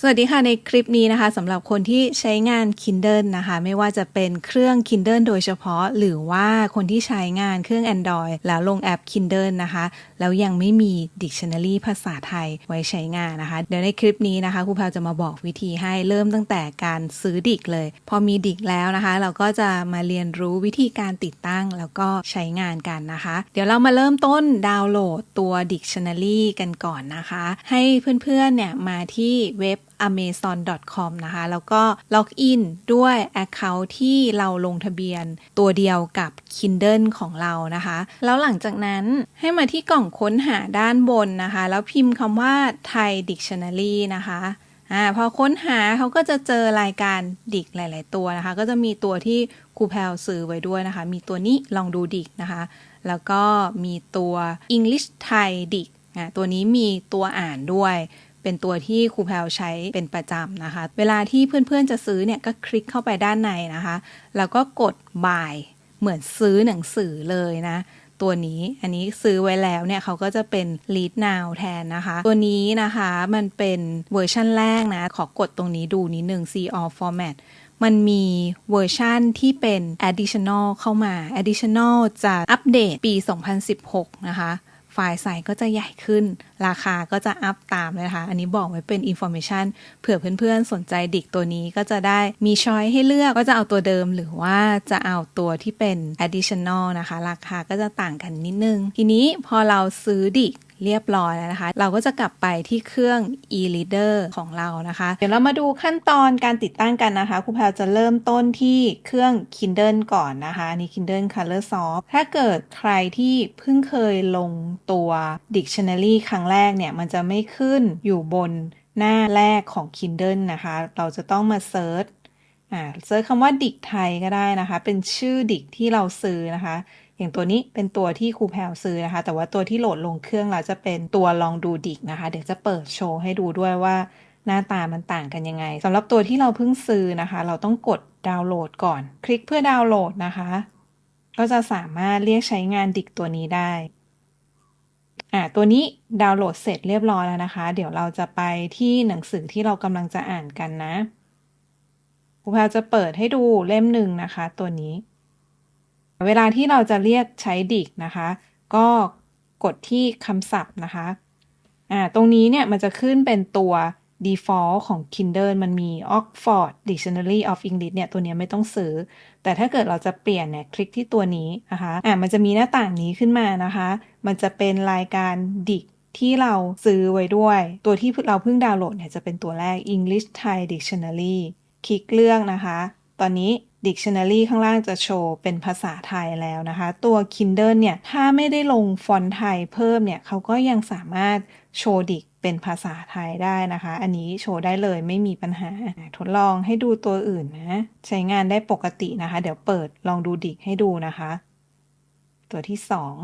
สวัสดีค่ะ ในคลิปนี้นะคะสำหรับคนที่ใช้งาน Kindle นะคะ ไม่ว่าจะเป็นเครื่อง Kindle โดยเฉพาะ หรือว่าคนที่ใช้งานเครื่อง Android แล้วลงแอป Kindle นะคะ แล้วยังไม่มี Dictionary ภาษาไทยไว้ใช้งานนะคะ เดี๋ยวในคลิปนี้นะคะครูแพลวจะมาบอกวิธีให้เริ่มตั้งแต่การซื้อดิกเลย พอมีดิกแล้วนะคะ เราก็จะมาเรียนรู้วิธีการติดตั้งแล้วก็ใช้งานกันนะคะ เดี๋ยวเรามาเริ่มต้นดาวน์โหลดตัว Dictionary กันก่อนนะคะ ให้เพื่อนๆเนี่ยมาที่เว็บ amazon.com นะคะ แล้วก็ล็อกอินด้วย Account ที่เราลงทะเบียนตัวเดียวกับ Kindle ของเรานะคะ แล้วหลังจากนั้นให้มาที่กล่องค้นหาด้านบนนะคะ แล้วพิมพ์คำว่า Thai Dictionary นะคะอ่าพอค้นหาเขาก็จะเจอรายการดิกหลาย ๆ ตัวนะคะ ก็จะมีตัวที่ครูแพลซื้อไว้ด้วยนะคะ มีตัวนี้ลองดูดิกนะคะ แล้วก็มีตัว English Thai ดิกอ่าตัวนี้มีตัวอ่านด้วย เป็นตัวที่ครูแพลวใช้เป็นประจำนะคะ เวลาที่เพื่อนๆจะซื้อเนี่ยก็คลิกเข้าไปด้านในนะคะ แล้วก็กด buy เหมือนซื้อหนังสือเลยนะตัวนี้อันนี้ซื้อไว้แล้วเนี่ยเขาก็จะเป็น lead now แทนนะคะ ตัวนี้นะคะมันเป็นเวอร์ชั่นแรกนะ ขอกดตรงนี้ดูนิดนึง see all format มันมีเวอร์ชั่นที่เป็น additional เข้ามา additional จะอัปเดตปี 2016 นะคะ ไฟล์ไซส์ก็จะใหญ่ขึ้น ราคาก็จะอัพตามเลยค่ะอันนี้บอกไว้เป็นอินโฟเมชันเผื่อเพื่อนๆ สนใจดิกตัวนี้ก็จะได้มีช้อยให้เลือกก็จะเอาตัวเดิมหรือว่าจะเอาตัวที่เป็น additional นะคะ ราคาก็จะต่างกันนิดนึง ทีนี้พอเราซื้อดิก เรียบร้อยแล้วนะคะ เราก็จะกลับไปที่เครื่อง e-reader ของเรานะคะ เดี๋ยวเรามาดูขั้นตอนการติดตั้งกันนะคะครูแพลจะเริ่มต้นที่เครื่อง Kindle ก่อนนะคะนนี่ Kindle Colorsoft ถ้าเกิดใครที่เพิ่งเคยลงตัว Dictionary ครั้งแรกเนี่ย มันจะไม่ขึ้นอยู่บนหน้าแรกของ Kindle นะคะ เราจะต้องมาเซิร์ชอ่าเซิร์ชคำว่าดิกไทยก็ได้นะคะ เป็นชื่อดิกที่เราซื้อนะคะ อย่างตัวนี้เป็นตัวที่ครูแพลซื้อนะคะ แต่ว่าตัวที่โหลดลงเครื่องเราจะเป็นตัวลองดูดิกนะคะ เดี๋ยวจะเปิดโชว์ให้ดูด้วยว่าหน้าตามันต่างกันยังไงสำหรับตัวที่เราเพิ่งซื้อนะคะ เราต้องกดดาวน์โหลดก่อน คลิกเพื่อดาวน์โหลดนะคะ ก็จะสามารถเรียกใช้งานดิกตัวนี้ได้อ่าตัวนี้ดาวน์โหลดเสร็จเรียบร้อยแล้วนะคะ เดี๋ยวเราจะไปที่หนังสือที่เรากำลังจะอ่านกันนะครูแพลจะเปิดให้ดูเล่มหนึ่งนะคะ ตัวนี้ เวลาที่เราจะเรียกใช้ดิกนะคะ ก็กดที่คำศัพท์นะคะอ่าตรงนี้เนี่ยมันจะขึ้นเป็นตัว default ของ Kindle มันมี Oxford Dictionary of English เนี่ย ตัวนี้ไม่ต้องซื้อ แต่ถ้าเกิดเราจะเปลี่ยนเนี่ย คลิกที่ตัวนี้นะคะ อ่ามันจะมีหน้าต่างนี้ขึ้นมานะคะ มันจะเป็นรายการดิกที่เราซื้อไว้ด้วย ตัวที่เราเพิ่งดาวน์โหลดเนี่ยจะเป็นตัวแรก English Thai Dictionary คลิกเลือกนะคะ ตอนนี้ Dictionary ข้างล่างจะโชว์เป็นภาษาไทยแล้วนะคะ ตัว Kindle เนี่ย ถ้าไม่ได้ลงฟอนต์ไทยเพิ่มเนี่ย เขาก็ยังสามารถโชว์ดิกเป็นภาษาไทยได้นะคะ อันนี้โชว์ได้เลยไม่มีปัญหา ทดลองให้ดูตัวอื่นนะ ใช้งานได้ปกตินะคะ เดี๋ยวเปิดลองดูดิกให้ดูนะคะ ตัวที่สอง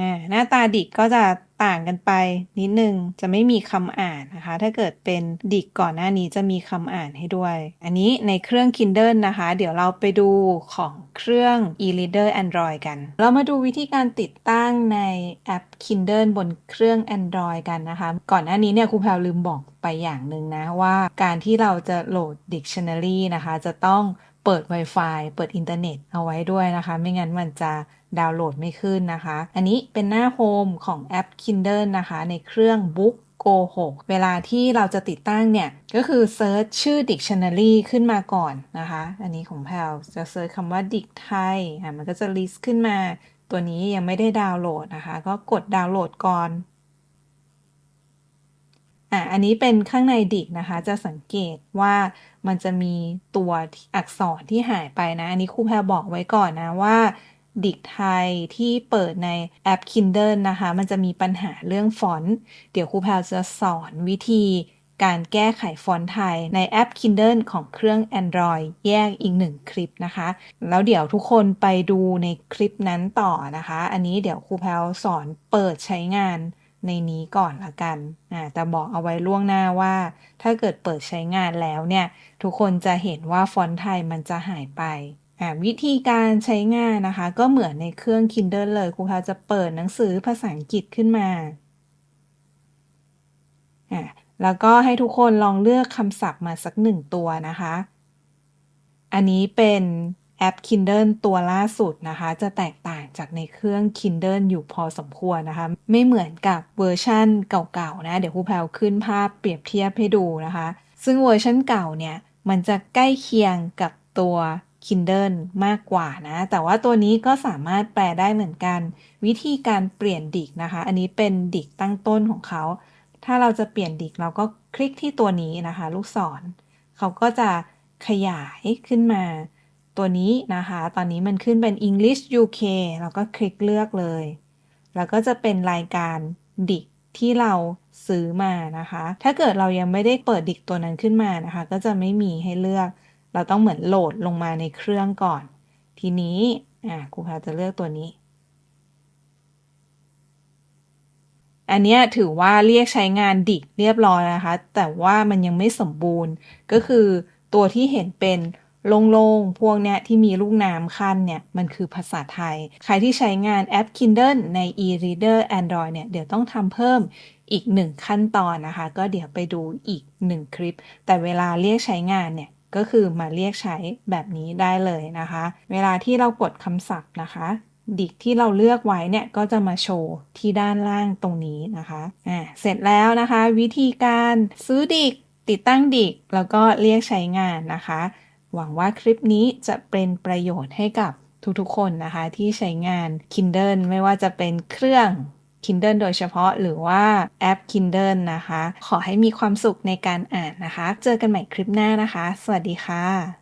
อ่าหน้าตาดิกก็จะต่างกันไปนิดนึงจะไม่มีคำอ่านนะคะ ถ้าเกิดเป็นดิกก่อนหน้านี้จะมีคำอ่านให้ด้วย อันนี้ในเครื่อง Kindle นะคะ เดี๋ยวเราไปดูของเครื่อง e-reader Android กัน เรามาดูวิธีการติดตั้งในแอป Kindle บนเครื่อง Android กันนะคะ ก่อนหน้านี้เนี่ยครูแพลวลืมบอกไปอย่างหนึ่งนะว่าการที่เราจะโหลด Dictionary นะคะ จะต้อง ปิด Wi-Fi เปิดอินเทอร์เน็ตเอาไว้ด้วยนะคะ ไม่งั้นมันจะดาวน์โหลดไม่ขึ้นนะคะ อันนี้เป็นหน้าโฮมของแอป Kindle นะคะ ในเครื่อง Book Go 6เวลาที่เราจะติดตั้งเนี่ย ก็คือเซิร์ชชื่อ Dictionary ขึ้นมาก่อนนะคะ อันนี้ของแพลวจะเซิร์ชคำว่า ดิกไทยอะมันก็จะลิสต์ขึ้นมา ตัวนี้ยังไม่ได้ดาวน์โหลดนะคะ ก็กดดาวน์โหลดก่อน อะอันนี้เป็นข้างในดิกนะคะ จะสังเกตว่ามันจะมีตัวอักษรที่หายไปนะ อันนี้ครูแพรบอกไว้ก่อนนะว่าดิกไทยที่เปิดในแอป Kindle นะคะ มันจะมีปัญหาเรื่องฟอนต์ เดี๋ยวครูแพรจะสอนวิธีการแก้ไขฟอนต์ไทยในแอป Kindle ของเครื่อง Android แยกอีกหนึ่งคลิปนะคะ แล้วเดี๋ยวทุกคนไปดูในคลิปนั้นต่อนะคะ อันนี้เดี๋ยวครูแพรสอนเปิดใช้งาน ในนี้ก่อนละกันแต่บอกเอาไว้ล่วงหน้าว่า ถ้าเกิดเปิดใช้งานแล้วเนี่ย ทุกคนจะเห็นว่าฟอนต์ไทยมันจะหายไปวิธีการใช้งานนะคะ ก็เหมือนในเครื่อง Kindle เลยครูแพรจะเปิดหนังสือภาษาอังกฤษขึ้นมา แล้วก็ให้ทุกคนลองเลือกคำศัพท์มาสักหนึ่งตัวนะคะ อันนี้เป็น แอป Kindle ตัวล่าสุดนะคะ จะแตกต่างจากในเครื่อง Kindle อยู่พอสมควรนะคะ ไม่เหมือนกับเวอร์ชั่นเก่าๆนะ เดี๋ยวครูแพลวขึ้นภาพเปรียบเทียบให้ดูนะคะ ซึ่งเวอร์ชันเก่าเนี่ย มันจะใกล้เคียงกับตัว Kindle มากกว่านะ แต่ว่าตัวนี้ก็สามารถแปลได้เหมือนกัน วิธีการเปลี่ยนดิกนะคะ อันนี้เป็นดิกตั้งต้นของเขา ถ้าเราจะเปลี่ยนดิกเราก็คลิกที่ตัวนี้นะคะ ลูกศรเขาก็จะขยายขึ้นมา ตัวนี้นะคะ ตอนนี้มันขึ้นเป็น English UK เราก็คลิกเลือกเลย แล้วก็จะเป็นรายการดิกที่เราซื้อมานะคะ ถ้าเกิดเรายังไม่ได้เปิดดิกตัวนั้นขึ้นมานะคะ ก็จะไม่มีให้เลือก เราต้องเหมือนโหลดลงมาในเครื่องก่อน ทีนี้อะครูพาจะเลือกตัวนี้ อันนี้ถือว่าเรียกใช้งานดิกเรียบร้อยนะคะ แต่ว่ามันยังไม่สมบูรณ์ ก็คือตัวที่เห็นเป็น โล่งๆ พวกเนี้ยที่มีลูกน้ำขั้นเนี่ย มันคือภาษาไทย ใครที่ใช้งานแอป Kindle ใน e-reader Android เนี่ย เดี๋ยวต้องทำเพิ่มอีกหนึ่งขั้นตอนนะคะ ก็เดี๋ยวไปดูอีกหนึ่งคลิป แต่เวลาเรียกใช้งานเนี่ย ก็คือมาเรียกใช้แบบนี้ได้เลยนะคะ เวลาที่เรากดคำศัพท์นะคะดิกที่เราเลือกไว้เนี่ยก็จะมาโชว์ที่ด้านล่างตรงนี้นะคะ อ่า เสร็จแล้วนะคะ วิธีการซื้อดิกติดตั้งดิกแล้วก็เรียกใช้งานนะคะ หวังว่าคลิปนี้จะเป็นประโยชน์ให้กับทุกๆ คนนะคะ ที่ใช้งาน Kindle ไม่ว่าจะเป็นเครื่อง Kindle โดยเฉพาะหรือว่าแอป Kindle นะคะ ขอให้มีความสุขในการอ่านนะคะ เจอกันใหม่คลิปหน้านะคะ สวัสดีค่ะ